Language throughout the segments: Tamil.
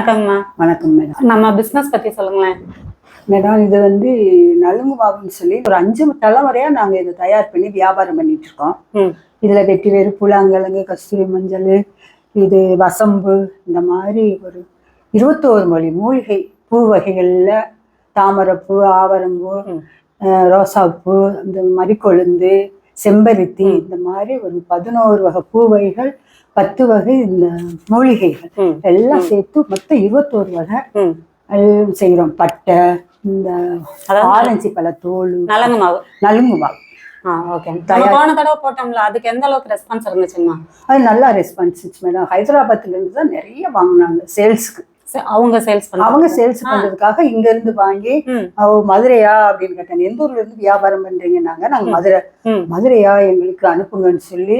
வணக்கங்கம்மா. வணக்கம் மேடம். நம்ம பிசினஸ் பத்தி சொல்லுங்களேன். மேடம் இது வந்து நலுங்கு மாவுன்னு சொல்லி ஒரு அஞ்சு தலைமுறையா நாங்க இதை தயார் பண்ணி வியாபாரம் பண்ணிட்டு இருக்கோம். ம். இதுல வெட்டி வேறு புலாங்கிழங்கு கஸ்தூரி மஞ்சள் இது வசம்பு இந்த மாதிரி ஒரு இருபத்தோரு மொழி மூலிகை பூ வகைகள்ல தாமரைப்பூ ஆவரம்பூ ரோசாப்பூ இந்த மறிக்கொழுந்து செம்பருத்தி இந்த மாதிரி ஒரு பதினோரு வகை பூ வகைகள் பத்து வகை இந்த மூலிகைகள். எல்லாம் சேர்த்து மொத்தம் இருபத்தோரு வகை ம். எல்லாம் செய்கிறோம் பட்டை இந்த ஆரஞ்சு பழ தோல் நலங்கு மாவு நலுங்கு மாவு போன தடவை போட்டோம்ல அதுக்கு எந்த அளவுக்கு ரெஸ்பான்ஸ் இருந்துச்சுங்கம்மா அது நல்லா ரெஸ்பான்ஸ் மேடம் ஹைதராபாத்ல இருந்து தான் நிறைய வாங்கினாங்க சேல்ஸ்க்கு அவங்க சேல்ஸ் அவங்க சேல்ஸ் பண்றதுக்காக இங்க இருந்து வாங்கி மதுரையா? அப்படின்னு கேட்டாங்க. எந்த ஊர்ல இருந்து வியாபாரம் பண்றீங்கன்னாங்க? நாங்க மதுரை. மதுரையா? எங்களுக்கு அனுப்புங்கன்னு சொல்லி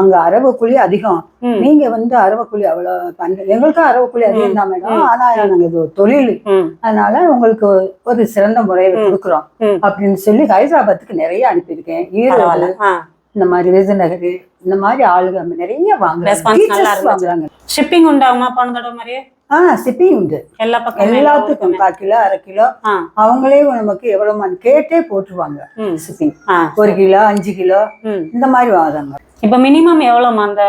அங்க அரவ கூலி அதிகம். நீங்க வந்து அரவ கூலி அவ்வளவு பண்ற எங்களுக்கும் அரவ கூலி அதிகம் தான் மேடம். ஆனா நாங்க இது தொழில். அதனால உங்களுக்கு ஒரு சிறந்த முறையில கொடுக்குறோம். அப்படின்னு சொல்லி ஹைதராபாத்துக்கு நிறைய அனுப்பியிருக்கேன். ஈரோடு இந்த மாதிரி விருதுநகர் இந்த மாதிரி ஆளுங்க அங்க நிறைய. வாங்குறாங்க. ஷிப்பிங் உண்டாகுமா போன தடவை மாதிரியே ஆ சிப்பிங் உண்டு. எல்லா பக்கம் எல்லாத்துக்கும் கால் கிலோ அரை கிலோ. அவங்களே நமக்கு எவ்வளவு கேட்டே போட்டுருவாங்க ஆ ஒரு கிலோ அஞ்சு கிலோ இந்த மாதிரி வாங்குறாங்க. இப்போ மினிமம் எவ்வளோமா அந்த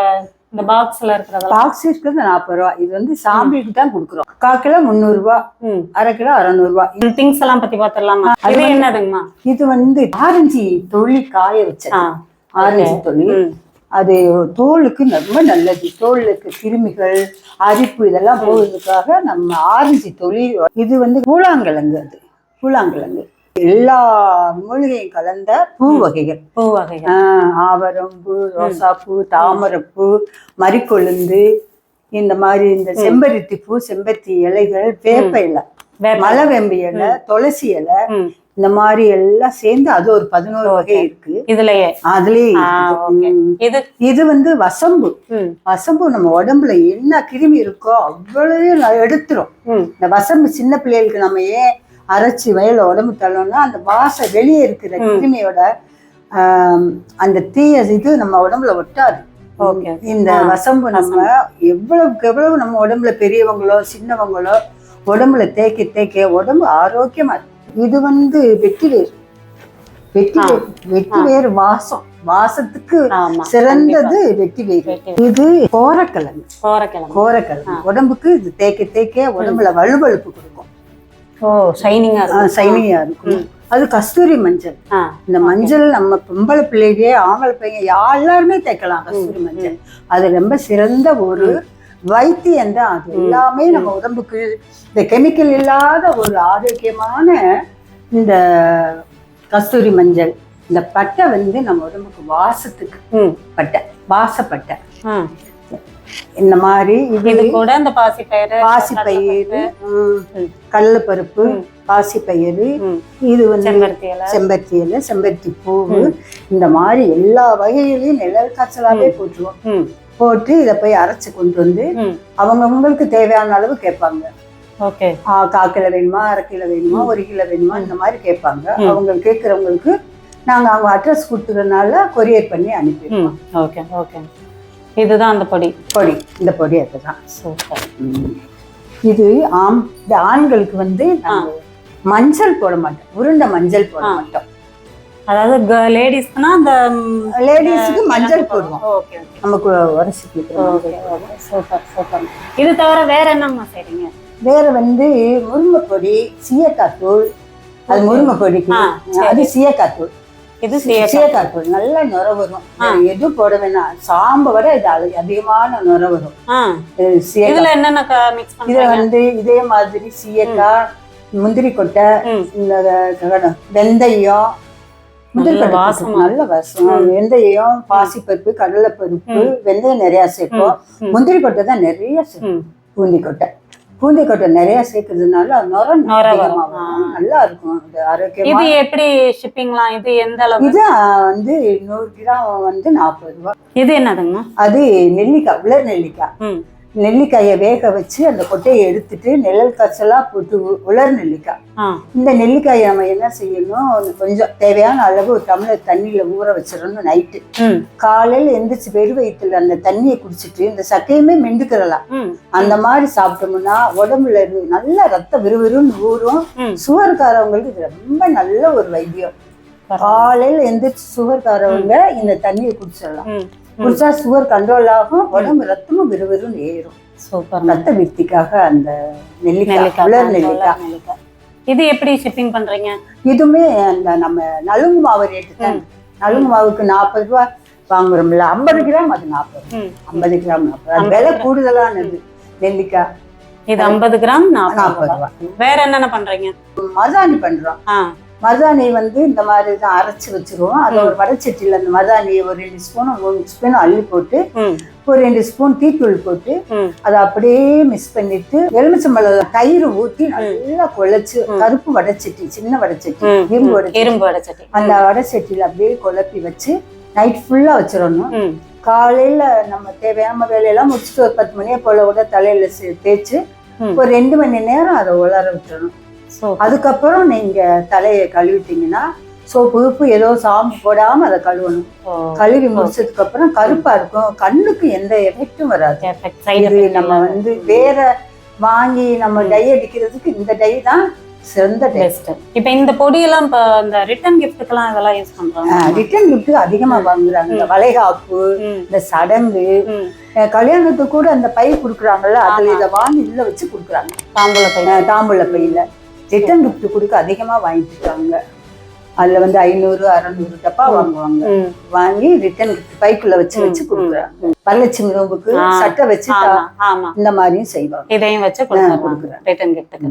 இந்த பாக்ஸ்ல இருக்கிறதெல்லாம்? பாக்ஸ் இருக்கிறது நாற்பது ரூபா. இது வந்து சாம்பிளுக்கு தான் கொடுக்குறோம். கால் கிலோ முந்நூறுரூவா ம். அரை கிலோ அறநூறுவா திங்ஸ் எல்லாம் பத்தி பார்த்துடலாமா இது என்னதுங்கம்மா? இது வந்து ஆரஞ்சு தொழி காய வச்சது. ஆ ஆரஞ்சு தொழி ம். அது தோலுக்கு ரொம்ப நல்லது. தோலுக்கு கிருமிகள் அரிப்பு இதெல்லாம் போகிறதுக்காக நம்ம ஆரஞ்சு தொழில் இது வந்து கூழாங்கிழங்கு அது. கூழாங்கிழங்கு எல்லா மூலிகையும் கலந்த பூ வகைகள். பூ வகைகள். ஆஹ் ஆவரம்பூ ரோசாப்பூ தாமரைப்பூ மறிக்கொழுந்து இந்த மாதிரி இந்த செம்பருத்தி பூ செம்பருத்தி இலைகள் வேப்ப இலை வேப்ப மலவேம்பு இலை துளசி இலை இந்த மாதிரி எல்லாம் சேர்ந்து அது ஒரு பதினோரு வகை இருக்கு. இதுலயே? அதுலயே. இது? இது வந்து வசம்பு. வசம்பு நம்ம உடம்புல என்ன கிருமி இருக்கோ அவ்வளவையும் ந- எடுத்துரும். இந்த வசம்பு சின்ன பிள்ளைகளுக்கு நம்ம ஏன் அரைச்சி வயல உடம்பு தள்ளோம்னா அந்த வாசம் வெளியே இருக்கிற கிருமியோட அந்த தீய இது நம்ம உடம்புல ஒட்டாது. ஓகே இந்த வசம்பு நம்ம எவ்வளவுக்கு எவ்வளவு நம்ம உடம்புல பெரியவங்களோ சின்னவங்களோ உடம்புல தேய்க்க தேய்க்க உடம்பு ஆரோக்கியமா. இது வந்து வெட்டி வேர் வெட்டி வேர் வெட்டி வேர் வாசம். வாசத்துக்கு சிறந்தது வெட்டி வேர் வெட்டி இது கோரக்கிழங்கு. கோரக்கிழங்கு. கோரக்கிழங்கு. உடம்புக்கு இது தேய்க்க தேய்க்க உடம்புல வலுவழுப்பு கொடுக்கும். ஓ இருக்கும். சைனியா இருக்கும். அது கஸ்தூரி மஞ்சள். இந்த மஞ்சள் நம்ம பொம்பளை பிள்ளைங்க ஆம்பளை பையன் எல்லாருமே தேய்க்கலாம் கஸ்தூரி மஞ்சள். அது ரொம்ப சிறந்த ஒரு வைத்தியம் தான் அது. எல்லாமே நம்ம உடம்புக்கு இந்த கெமிக்கல் இல்லாத ஒரு ஆரோக்கியமான இந்த கஸ்தூரி மஞ்சள் இந்த பட்டை வந்து நம்ம உடம்புக்கு வாசத்துக்கு பட்டை வாசப்பட்டை. இந்த மாதிரி இது கூட இந்த பாசி பயிறு பாசிப்பயிறு கடலைப்பருப்பு பாசிப்பயிறு ம். இது வந்து செம்பருத்தி இலை. செம்பருத்தி பூவு இந்த மாதிரி எல்லா வகையிலையும் நிழல் காய்ச்சலாவே போட்டுருவோம் போட்டு இதை போய் அரைச்சு கொண்டு வந்து அவங்கவுங்களுக்கு தேவையான அளவு கேட்பாங்க. கால் கிலோ வேணுமா அரை கிலோ வேணுமா ஒரு கிலோ வேணுமா இந்த மாதிரி கேட்பாங்க. அவங்க கேட்குறவங்களுக்கு நாங்க அவங்க அட்ரஸ் கொடுத்துறதுனால கொரியர் பண்ணி அனுப்பிடுவோம். Okay okay. இதுதான் அந்த பொடி? பொடி. இந்த பொடி அதுதான். சூப்பர். இது ஆம் இந்த ஆண்களுக்கு வந்து மஞ்சள் போட மாட்டோம். உருண்டை மஞ்சள் போட மாட்டோம். அதாவது லேடிஸ்க்குனா அந்த லேடிஸுக்கு மஞ்சள் போடுவோம். ஓகே நமக்கு உரசி கொடுக்குறோம். Okay okay. Super super. இது தவிர வேற என்னம்மா செய்றீங்க? வேற வந்து முருங்கை பொடி சீயக்காய் தூள் அது முருங்கை பொடிக்கு ஆ, அது சீயக்காய் தூள் இது சீய சீயக்காய் தூள் நல்ல நுர வரும். எதுவும் போட வேணாம் சாம்பை விட இது அதி- அதிகமான நுர வரும். இதுல என்னென்ன மிக்ஸ் இதை பண்றீங்க? வந்து இதே மாதிரி சீயக்காய் முந்திரி கொட்டை. இந்த வெந்தயம் கொட்டை வாசமா நல்ல வாசம். வெந்தயம் பாசிப்பருப்பு கடலைப்பருப்பு வெந்தயம் நிறைய சேர்ப்போம். முந்திரி கொட்டை தான் நிறைய சேர்ப்போம் ம். பூந்தி கொட்டை. பூந்தி கொட்டை நிறைய சேர்க்கறதுனால நுர. நல்லா இருக்கும். இது ஆரோக்கியமா இது எப்படி ஷிப்பிங்லாம் இது எந்த அளவு? இது வந்து நூறு கிராம் வந்து நாற்பது ரூபா. இது என்னதுங்கம்மா அது நெல்லிக்காய் உலர் நெல்லிக்காய். நெல்லிக்காயை வேக வச்சு அந்த கொட்டையை எடுத்துட்டு நிழல் காய்ச்சலா போட்டு உலர் நெல்லிக்காய். இந்த நெல்லிக்காயை நம்ம என்ன செய்யணும்? கொஞ்சம் தேவையான அளவு ஒரு டம்ளர் தண்ணியில ஊற வச்சிடணும் நைட்டு காலையில எந்திரிச்சு வெறு வயிற்றுல அந்த தண்ணியை குடிச்சிட்டு இந்த சக்கையுமே மெண்டுக்கிறலாம். அந்த மாதிரி சாப்பிட்டோம்னா உடம்புல இருந்து நல்ல ரத்த விறுவிறுன்னு ஊறும். சுகர்காரவங்களுக்கு இது ரொம்ப நல்ல ஒரு வைத்தியம். காலையில எந்திரிச்சு சுகர்காரவங்க இந்த தண்ணியை குடிச்சிடலாம். குடிச்சா சுகர் கண்ட்ரோல் ஆகும் உடம்பு ரத்தமும் விறுவிறுன்னு ஏறும். சூப்பர் ரத்த விருத்திக்காக அந்த நெல்லிக்காய் உலர் நெல்லிக்காய். இது எப்படி ஷிப்பிங் பண்றீங்க? இதுவுமே அந்த நம்ம நலுங்கு மாவு ரேட்டு தான். நலுங்கு மாவுக்கு நாற்பது ரூபா வாங்குறோம்ல ஐம்பது கிராம் அது நாற்பது ஐம்பது கிராம் நாற்பது அது விலை கூடுதலானது நெல்லிக்காய். இது ஐம்பது கிராம் நாற்பது. ரூபா. வேற என்னென்ன பண்றீங்க? மருதாணி பண்றோம். மருதாணி வந்து இந்த மாதிரி தான் அரைச்சு வச்சிருவோம். அதை ஒரு வடச்சட்டியில் அந்த மருதாணியை ஒரு ரெண்டு ஸ்பூன் மூணு ஸ்பூன் அள்ளி போட்டு ஒரு ரெண்டு ஸ்பூன் டீத்தூள் போட்டு அதை அப்படியே மிக்ஸ் பண்ணிட்டு எலுமிச்சம்பழம் தயிர் ஊற்றி நல்லா குழச்சு கருப்பு வடச்சட்டி சின்ன வடச்சட்டி இரும்பு இரும்பு வடச்சட்டி அந்த வடச்சட்டியில் அப்படியே குழப்பி வச்சு நைட் ஃபுல்லா வச்சிடணும். காலையில நம்ம தேவையான வேலையெல்லாம் முடிச்சுட்டு ஒரு பத்து மணியை போல கூட தலையில தேய்ச்சு. ஒரு ரெண்டு மணி நேரம் அதை உலர விட்டுறணும். அதுக்கப்புறம் நீங்க தலையை கழுவிட்டீங்கன்னா சோப்பு உப்பு ஏதோ சாம்பு போடாம அதை கழுவணும். கழுவி முடிச்சதுக்கு அப்புறம் கருப்பா இருக்கும். கண்ணுக்கு எந்த எஃபெக்டும் வராது. இது நம்ம வந்து வேற வாங்கி நம்ம டை அடிக்கிறதுக்கு இந்த டை தான் சிறந்த டை. பெஸ்ட் இப்போ இந்த பொடியெல்லாம் இப்போ இந்த ரிட்டர்ன் கிஃப்ட்டுக்கெல்லாம் இதெல்லாம் யூஸ் பண்றாங்க ரிட்டர்ன் கிஃப்ட் அதிகமா வாங்குறாங்க. இந்த வளைகாப்பு இந்த சடங்கு. கல்யாணத்துக்கு கூட அந்த பை கொடுக்குறாங்கல்ல அதுல இதை வாங்கி உள்ள வச்சு கொடுக்குறாங்க. தாம்பூல பை. தாம்பூல பையில. ரிட்டர்ன் கிஃப்ட் கொடுக்க அதிகமா வாங்கிட்டு இருக்காங்க அதுல வந்து ஐநூறு அறநூறு டப்பா வாங்குவாங்க. வாங்கி ரிட்டர்ன் கிஃப்ட் பைக்குள்ள வச்சு வச்சு கொடுக்குறாங்க. வரலட்சுமி நோம்புக்கு. சட்டை வச்சு இந்த மாதிரியும் செய்வாங்க. இதையும் வச்சு கொடுத்துருவாங்க கொடுக்குறேன். ரிட்டர்ன் கிஃப்ட்டுக்கு